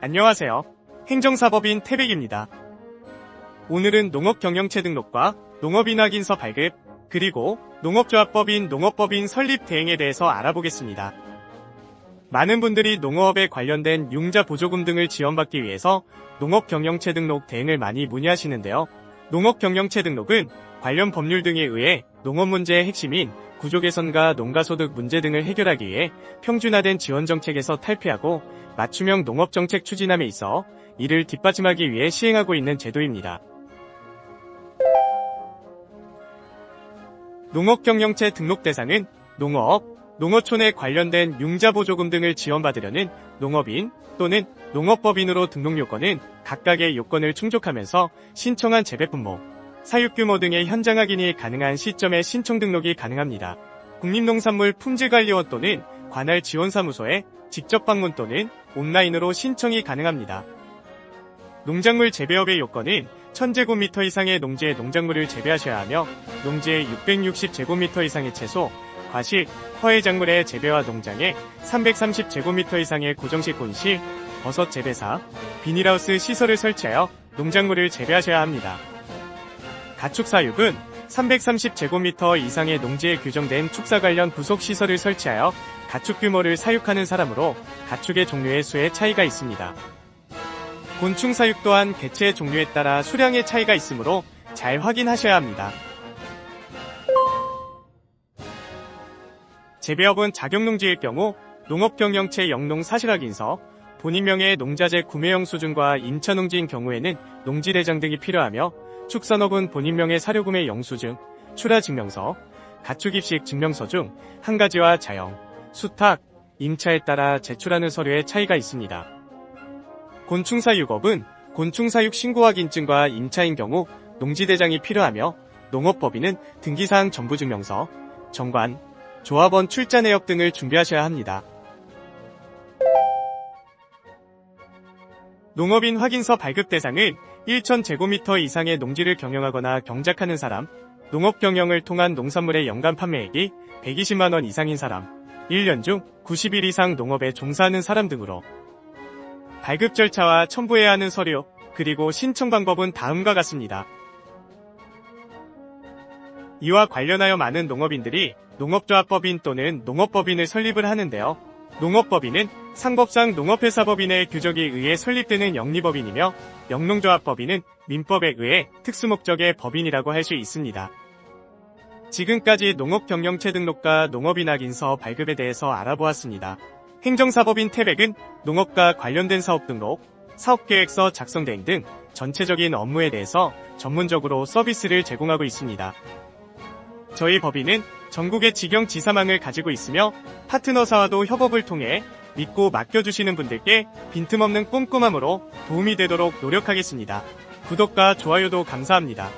안녕하세요. 행정사법인 태백입니다. 오늘은 농업경영체 등록과 농업인확인서 발급, 그리고 농업조합법인 농업법인 설립 대행에 대해서 알아보겠습니다. 많은 분들이 농어업에 관련된 융자 보조금 등을 지원받기 위해서 농업경영체 등록 대행을 많이 문의하시는데요. 농업경영체 등록은 관련 법률 등에 의해 농업 문제의 핵심인 구조 개선과 농가소득 문제 등을 해결하기 위해 평준화된 지원 정책에서 탈피하고 맞춤형 농업 정책 추진함에 있어 이를 뒷받침하기 위해 시행하고 있는 제도입니다. 농업경영체 등록 대상은 농어업, 농어촌에 관련된 융자보조금 등을 지원받으려는 농업인 또는 농업법인으로 등록 요건은 각각의 요건을 충족하면서 신청한 재배 품목, 사육 규모 등의 현장 확인이 가능한 시점에 신청 등록이 가능합니다. 국립농산물 품질관리원 또는 관할 지원사무소에 직접 방문 또는 온라인으로 신청이 가능합니다. 농작물 재배업의 요건은 1000제곱미터 이상의 농지의 농작물을 재배하셔야 하며 농지의 660제곱미터 이상의 채소, 과식, 허해작물의 재배와 농장에 330제곱미터 이상의 고정식 온실, 버섯 재배사, 비닐하우스 시설을 설치하여 농작물을 재배하셔야 합니다. 가축사육은 330제곱미터 이상의 농지에 규정된 축사 관련 부속 시설을 설치하여 가축 규모를 사육하는 사람으로 가축의 종류의 수에 차이가 있습니다. 곤충 사육 또한 개체의 종류에 따라 수량의 차이가 있으므로 잘 확인하셔야 합니다. 재배업은 자격농지일 경우 농업경영체 영농 사실확인서, 본인 명의 농자재 구매 영수증과 임차농지인 경우에는 농지대장 등이 필요하며 축산업은 본인 명의 사료구매 영수증, 출하 증명서, 가축입식 증명서 중 한 가지와 자영, 수탁, 임차에 따라 제출하는 서류의 차이가 있습니다. 곤충사육업은 곤충사육 신고 확인증과 임차인 경우 농지대장이 필요하며 농업법인은 등기사항 전부증명서, 정관, 조합원 출자 내역 등을 준비하셔야 합니다. 농업인 확인서 발급 대상은 1,000제곱미터 이상의 농지를 경영하거나 경작하는 사람, 농업 경영을 통한 농산물의 연간 판매액이 120만원 이상인 사람, 1년 중 90일 이상 농업에 종사하는 사람 등으로 발급 절차와 첨부해야 하는 서류, 그리고 신청 방법은 다음과 같습니다. 이와 관련하여 많은 농업인들이 농업조합법인 또는 농업법인을 설립을 하는데요. 농업법인은 상법상 농업회사법인의 규정에 의해 설립되는 영리법인이며 영농조합법인은 민법에 의해 특수목적의 법인이라고 할 수 있습니다. 지금까지 농업경영체 등록과 농업인확인서 발급에 대해서 알아보았습니다. 행정사법인 태백은 농업과 관련된 사업 등록, 사업계획서 작성 대행 등 전체적인 업무에 대해서 전문적으로 서비스를 제공하고 있습니다. 저희 법인은 전국의 직영 지사망을 가지고 있으며 파트너사와도 협업을 통해 믿고 맡겨주시는 분들께 빈틈없는 꼼꼼함으로 도움이 되도록 노력하겠습니다. 구독과 좋아요도 감사합니다.